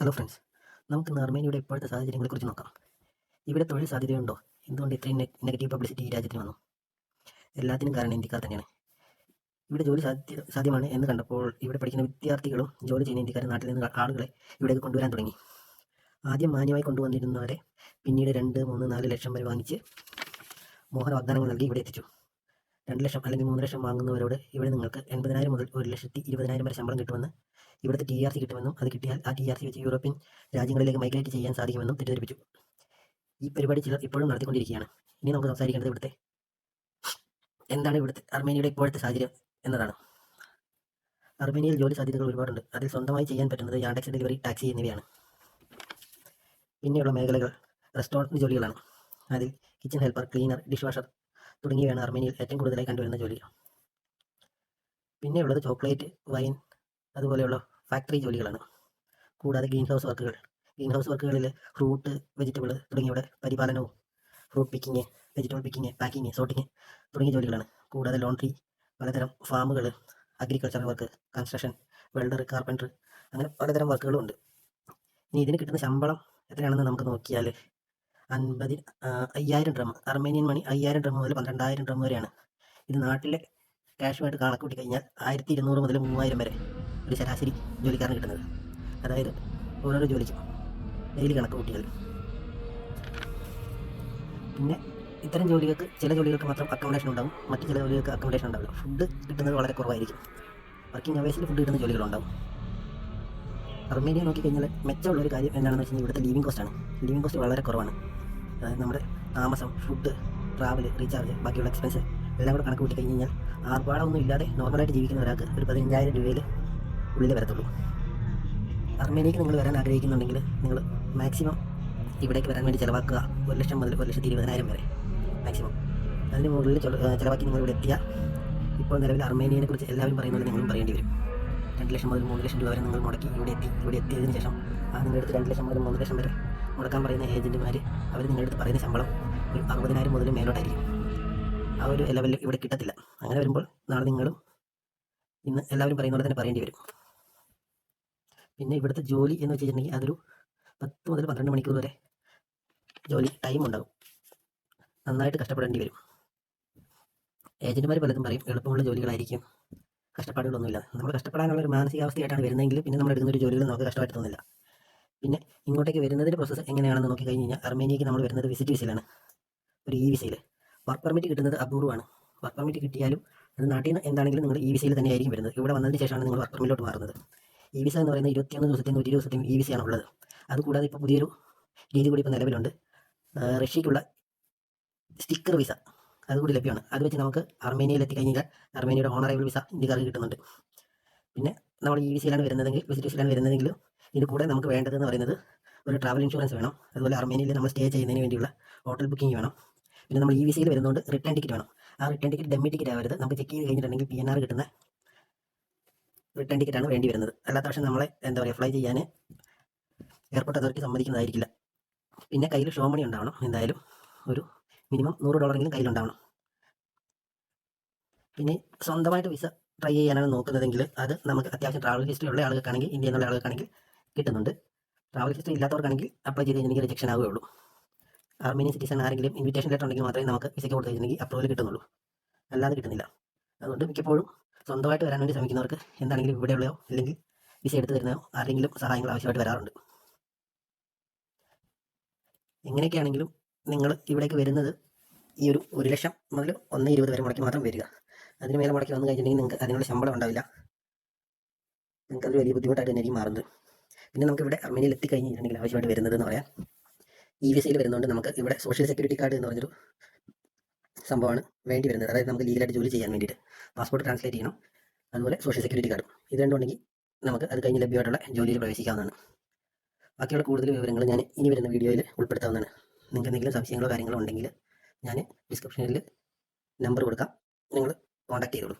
Hello friends നമുക്ക് ഇന്ന് അർമേനിയുടെ ഇപ്പോഴത്തെ സാഹചര്യങ്ങളെക്കുറിച്ച് നോക്കാം. ഇവിടെ തൊഴിൽ സാധ്യതയുണ്ടോ? എന്തുകൊണ്ട് ഇത്രയും നെഗറ്റീവ് പബ്ലിസിറ്റി ഈ രാജ്യത്തിന് വന്നു? എല്ലാത്തിനും കാരണം ഇന്ത്യക്കാർ തന്നെയാണ്. ഇവിടെ ജോലി സാധ്യ സാധ്യമാണ് എന്ന് കണ്ടപ്പോൾ ഇവിടെ പഠിക്കുന്ന വിദ്യാർത്ഥികളും ജോലി ചെയ്യുന്ന ഇന്ത്യക്കാരും നാട്ടിൽ നിന്ന് ആളുകളെ ഇവിടേക്ക് കൊണ്ടുവരാൻ തുടങ്ങി. ആദ്യം മാന്യമായി കൊണ്ടുവന്നിരുന്നവരെ പിന്നീട് രണ്ട് മൂന്ന് നാല് ലക്ഷം വരെ വാങ്ങിച്ച് മോഹന വാഗ്ദാനങ്ങൾ നൽകി ഇവിടെ എത്തിച്ചു. രണ്ട് ലക്ഷം അല്ലെങ്കിൽ മൂന്ന് ലക്ഷം വാങ്ങുന്നവരോട് ഇവിടെ നിങ്ങൾക്ക് എൺപതിനായിരം മുതൽ ഒരു ലക്ഷത്തി ഇരുപതിനായിരം വരെ ശമ്പളം കിട്ടുമെന്ന് ഇവിടുത്തെ ടി ആർ സി കിട്ടുമെന്നും അത് കിട്ടിയാൽ ആ ടി ആർ സി വെച്ച് യൂറോപ്യൻ രാജ്യങ്ങളിലേക്ക് മൈഗ്രേറ്റ് ചെയ്യാൻ സാധിക്കുമെന്നും തെറ്റിദ്ധരിപ്പിച്ചു. ഈ പരിപാടി ചിലർ ഇപ്പോഴും നടത്തിക്കൊണ്ടിരിക്കുകയാണ്. ഇനി നമുക്ക് സംസാരിക്കേണ്ടത് ഇവിടുത്തെ എന്താണ് ഇവിടുത്തെ അർമേനിയയുടെ ഇപ്പോഴത്തെ സാഹചര്യം എന്നതാണ്. അർമേനിയയിൽ ജോലി സാധ്യതകൾ ഒരുപാടുണ്ട്. അതിൽ സ്വന്തമായി ചെയ്യാൻ പറ്റുന്നത് യാണ്ടക്സ് ഡെലിവറി ടാക്സി എന്നിവയാണ്. പിന്നെയുള്ള മേഖലകൾ റെസ്റ്റോറന്റ് ജോലികളാണ്. അതിൽ kitchen helper cleaner dish washer തുടങ്ങിയവയാണ് അർമേനിയയിൽ ഏറ്റവും കൂടുതലായി കണ്ടുവരുന്ന ജോലി പിന്നെയുള്ളത് ചോക്ലേറ്റ് വൈൻ അതുപോലെയുള്ള ഫാക്ടറി ജോലികളാണ്. കൂടാതെ ഗ്രീൻ ഹൗസ് വർക്കുകൾ ഗ്രീൻ ഹൗസ് വർക്കുകളിൽ ഫ്രൂട്ട് വെജിറ്റബിൾ തുടങ്ങിയവയുടെ പരിപാലനവും fruit picking vegetable picking packing sorting തുടങ്ങിയ ജോലികളാണ്. കൂടാതെ ലോണ്ടറി പലതരം ഫാമുകൾ agriculture work construction welder carpenter അങ്ങനെ പലതരം വർക്കുകളും ഉണ്ട്. ഇനി ഇതിന് കിട്ടുന്ന ശമ്പളം എത്രയാണെന്ന് നമുക്ക് നോക്കിയാൽ അൻപതി അയ്യായിരം ഡ്രം അർമേനിയൻ മണി അയ്യായിരം ഡ്രം മുതൽ പന്ത്രണ്ടായിരം ഡ്രം വരെയാണ്. ഇത് നാട്ടിലെ ക്യാഷുമായിട്ട് കണക്കൂട്ടി കഴിഞ്ഞാൽ ആയിരത്തി ഇരുന്നൂറ് മുതൽ മൂവായിരം വരെ. ഒരു ശരാശരി ജോലിക്കാരന് കിട്ടുന്നത്. അതായത് ഓരോരോ ജോലിക്കും ഡെയിലി കണക്ക് കൂട്ടിയാൽ പിന്നെ ഇത്തരം ജോലികൾക്ക് ചില ജോലികൾക്ക് മാത്രം അക്കോമഡേഷൻ ഉണ്ടാവും. മറ്റു ചില ജോലികൾക്ക് അക്കോമഡേഷൻ ഉണ്ടാവില്ല. ഫുഡ് കിട്ടുന്നത് വളരെ കുറവായിരിക്കും. വർക്കിംഗ് അവേഴ്സിൽ ഫുഡ് കിട്ടുന്ന ജോലികളുണ്ടാവും അർമേനിയ നോക്കിക്കഴിഞ്ഞാൽ മെച്ചമുള്ള ഒരു കാര്യം എന്താണെന്ന് വെച്ച് കഴിഞ്ഞാൽ ഇവിടുത്തെ ലീവിംഗ് കോസ്റ്റ് ആണ്. ലിവിങ് കോസ്റ്റ് വളരെ കുറവാണ്. അതായത് നമ്മുടെ താമസം ഫുഡ് ട്രാവൽ റീചാർജ് ബാക്കിയുള്ള എക്സ്പെൻസ് എല്ലാം കൂടെ കണക്ക് കൂട്ടി കഴിഞ്ഞ് കഴിഞ്ഞാൽ ആർഭാടമൊന്നും ഇല്ലാതെ നോർമലായിട്ട് ജീവിക്കുന്ന ഒരാൾക്ക് ഒരു പതിനഞ്ചായിരം രൂപയിൽ ഉള്ളിൽ വരത്തുള്ളൂ. അർമേനിയക്ക് നിങ്ങൾ വരാൻ ആഗ്രഹിക്കുന്നുണ്ടെങ്കിൽ നിങ്ങൾ മാക്സിമം ഇവിടേക്ക് വരാൻ വേണ്ടി ചിലവാക്കുക. ഒരു ലക്ഷം മുതൽ ഒരു ലക്ഷത്തി ഇരുപതിനായിരം വരെ മാക്സിമം അതിന് മുകളിൽ ചെല- ചിലവാക്കി നിങ്ങൾ ഇവിടെ എത്തിയാൽ ഇപ്പോൾ നിലവിൽ അർമേനിയനെ കുറിച്ച് എല്ലാവരും പറയുന്നത് നിങ്ങളും പറയേണ്ടി വരും. രണ്ട് ലക്ഷം മുതൽ മൂന്ന് ലക്ഷം രൂപ വരെ നിങ്ങൾ മുടക്കി ഇവിടെ എത്തി ഇവിടെ എത്തിയതിന് ശേഷം ആ നിങ്ങളുടെ അടുത്ത് രണ്ട് ലക്ഷം മുതൽ മൂന്ന് ലക്ഷം വരെ മുടക്കാൻ പറയുന്ന ഏജന്റുമാർ അവർ നിങ്ങളുടെ അടുത്ത് പറയുന്ന ശമ്പളം ഒരു അറുപതിനായിരം മുതൽ മേലോട്ടായിരിക്കും. ആ ഒരു ലെവലിൽ ഇവിടെ കിട്ടത്തില്ല. അങ്ങനെ വരുമ്പോൾ നാളെ നിങ്ങളും ഇന്ന് എല്ലാവരും പറയുന്ന പോലെ തന്നെ പറയേണ്ടി വരും. പിന്നെ ഇവിടുത്തെ ജോലി എന്ന് വെച്ചിട്ടുണ്ടെങ്കിൽ അതൊരു പത്ത് മുതൽ പന്ത്രണ്ട് മണിക്കൂർ വരെ ജോലി ടൈം ഉണ്ടാകും നന്നായിട്ട് കഷ്ടപ്പെടേണ്ടി വരും. ഏജന്റുമാർ പലതും പറയും എളുപ്പമുള്ള ജോലികളായിരിക്കും. കഷ്ടപ്പാടുകളൊന്നുമില്ല. നമ്മൾ കഷ്ടപ്പെടാനുള്ള ഒരു മാനസികാവസ്ഥയായിട്ടാണ് വരുന്നതെങ്കിൽ പിന്നെ നമ്മൾ എടുക്കുന്ന ഒരു ജോലികൾ നമുക്ക് കഷ്ടമായിട്ട് തോന്നില്ല. പിന്നെ ഇങ്ങോട്ടേക്ക് വരുന്നതിന്റെ പ്രോസസ്സ് എങ്ങനെയാണെന്ന് നോക്കി കഴിഞ്ഞ് കഴിഞ്ഞാൽ അർമേനിയക്ക് നമ്മൾ വരുന്നത് വിസിറ്റ് വിസയിലാണ് ഒരു ഇ വിസയിൽ വർക്ക് പെർമിറ്റ് കിട്ടുന്നത് അപൂർവമാണ്. വർക്ക് പെർമിറ്റ് കിട്ടിയാലും അത് നാട്ടിൽ നിന്ന് എന്താണെങ്കിലും നിങ്ങൾ ഇ വിസയിൽ തന്നെ ആയിരിക്കും വരുന്നത്. ഇവിടെ വന്നതിന് ശേഷമാണ് നിങ്ങൾ വർക്ക് പെർമിറ്റിലോട്ട് മാറുന്നത്. ഇ വിസ എന്ന് പറയുന്നത് ഇരുപത്തിയൊന്ന് ദിവസത്തെയും നൂറ്റി ഇരുപത് ദിവസത്തെയും ഇ വിസയാണ് ഉള്ളത്. അതുകൂടാതെ ഇപ്പോൾ പുതിയൊരു രീതി കൂടി ഇപ്പോൾ നിലവിലുണ്ട്. റഷ്യക്കുള്ള സ്റ്റിക്കർ വിസ അതുകൂടി ലഭ്യമാണ്. അത് വെച്ച് നമുക്ക് അർമേനിയയിൽ എത്തിക്കഴിഞ്ഞാൽ അർമേനിയയുടെ ഓണറേബിൾ വിസ ഇന്ത്യക്കാർക്ക് കിട്ടുന്നുണ്ട്. പിന്നെ നമ്മൾ ഇ വിസയിലാണ് വരുന്നതെങ്കിൽ വിസിറ്റ് വിസയിലാണ് വരുന്നതെങ്കിൽ ഇതിന് കൂടെ നമുക്ക് വേണ്ടതെന്ന് പറയുന്നത് ഒരു ട്രാവൽ ഇൻഷുറൻസ് വേണം. അതുപോലെ അർമേനിയയിൽ നമ്മൾ സ്റ്റേ ചെയ്യുന്നതിന് വേണ്ടിയുള്ള ഹോട്ടൽ ബുക്കിംഗ് വേണം. പിന്നെ നമ്മൾ ഇ വിസയിൽ വരുന്നതുകൊണ്ട് റിട്ടേൺ ടിക്കറ്റ് വേണം. ആ റിട്ടേൺ ടിക്കറ്റ് ഡെമ്മി ടിക്കറ്റ് ആവരുത്. നമുക്ക് ചെക്ക് ചെയ്ത് കഴിഞ്ഞിട്ടുണ്ടെങ്കിൽ പി എൻ ആർ കിട്ടുന്ന റിട്ടേൺ ആണ് വേണ്ടി വരുന്നത്. അല്ലാത്ത പക്ഷം നമ്മളെ എന്താ പറയുക ഫ്ലൈ ചെയ്യാൻ എയർപോർട്ട് അതോറിറ്റി സമ്മതിക്കുന്നതായിരിക്കില്ല. പിന്നെ കയ്യിൽ ഷോ മണി ഉണ്ടാവണം. എന്തായാലും ഒരു മിനിമം നൂറ് ഡോളറെങ്കിലും കയ്യിലുണ്ടാവണം പിന്നെ സ്വന്തമായിട്ട് വിസ ട്രൈ ചെയ്യാനാണ് നോക്കുന്നതെങ്കിൽ അത് നമുക്ക് അത്യാവശ്യം ട്രാവൽ ഹിസ്റ്ററി ഉള്ള ആളുകൾക്കാണെങ്കിൽ ഇന്ത്യയിൽ നിന്നുള്ള ആളുകൾക്കാണെങ്കിൽ കിട്ടുന്നുണ്ട്. ട്രാവൽ ഹിസ്റ്ററി ഇല്ലാത്തവർക്കാണെങ്കിൽ അപ്ലൈ ചെയ്ത് എനിക്ക് റിജക്ഷൻ ആവുകയുള്ളൂ. ആർമേനിയൻ സിറ്റിസൺ ആരെങ്കിലും ഇൻവിറ്റേഷൻ ലെറ്റർ ഉണ്ടെങ്കിൽ മാത്രമേ നമുക്ക് വിസയ്ക്ക് കൊടുത്തു കഴിഞ്ഞിട്ടുണ്ടെങ്കിൽ അപ്രൂവൽ കിട്ടുന്നുള്ളൂ. അല്ലാതെ കിട്ടുന്നില്ല. അതുകൊണ്ട് മിക്കപ്പോഴും സ്വന്തമായിട്ട് വരാൻ വേണ്ടി ശ്രമിക്കുന്നവർക്ക് എന്താണെങ്കിലും ഇവിടെയുള്ളയോ അല്ലെങ്കിൽ വിസ എടുത്ത് തരുന്നതോ ആരെങ്കിലും സഹായങ്ങൾ ആവശ്യമായിട്ട് വരാറുണ്ട്. എങ്ങനെയൊക്കെയാണെങ്കിലും നിങ്ങൾ ഇവിടേക്ക് വരുന്നത് ഈ ഒരു ഒരു ലക്ഷം മുതൽ ഒന്ന് ഇരുപത് വരെ മുടക്കി മാത്രം വരിക. അതിന് മേലെ മുടക്കി വന്നു കഴിഞ്ഞിട്ടുണ്ടെങ്കിൽ നിങ്ങൾക്ക് അതിനുള്ള ശമ്പളം ഉണ്ടാവില്ല. നിങ്ങൾക്ക് അതൊരു വലിയ ബുദ്ധിമുട്ടായിട്ട് തന്നെയായിരിക്കും മാറുന്നത്. പിന്നെ നമുക്ക് ഇവിടെ അർമേനിയയിൽ എത്തിക്കഴിഞ്ഞിട്ടുണ്ടെങ്കിൽ ആവശ്യമായിട്ട് വരുന്നത് എന്ന് പറയാം ഇ വിസയിൽ വരുന്നതുകൊണ്ട് നമുക്ക് ഇവിടെ സോഷ്യൽ സെക്യൂരിറ്റി കാർഡ് എന്ന് പറഞ്ഞൊരു സംഭവമാണ് വേണ്ടി വരുന്നത്. അതായത് നമുക്ക് ലീഗലായിട്ട് ജോലി ചെയ്യാൻ വേണ്ടിയിട്ട് പാസ്പോർട്ട് ട്രാൻസ്ലേറ്റ് ചെയ്യണം. അതുപോലെ സോഷ്യൽ സെക്യൂരിറ്റി കാർഡും ഇത് രണ്ടുണ്ടെങ്കിൽ നമുക്ക് അത് കഴിഞ്ഞ് ലഭ്യമായിട്ടുള്ള ജോലിയിൽ പ്രവേശിക്കാവുന്നതാണ്. ബാക്കിയുള്ള കൂടുതൽ വിവരങ്ങൾ ഞാൻ ഇനി വരുന്ന വീഡിയോയിൽ ഉൾപ്പെടുത്താവുന്നതാണ്. നിങ്ങൾക്ക് എന്തെങ്കിലും സംശയങ്ങളോ കാര്യങ്ങളോ ഉണ്ടെങ്കിൽ ഞാൻ ഡിസ്ക്രിപ്ഷനിൽ നമ്പർ കൊടുക്കാം. നിങ്ങൾ കോൺടാക്ട് ചെയ്തോളൂ.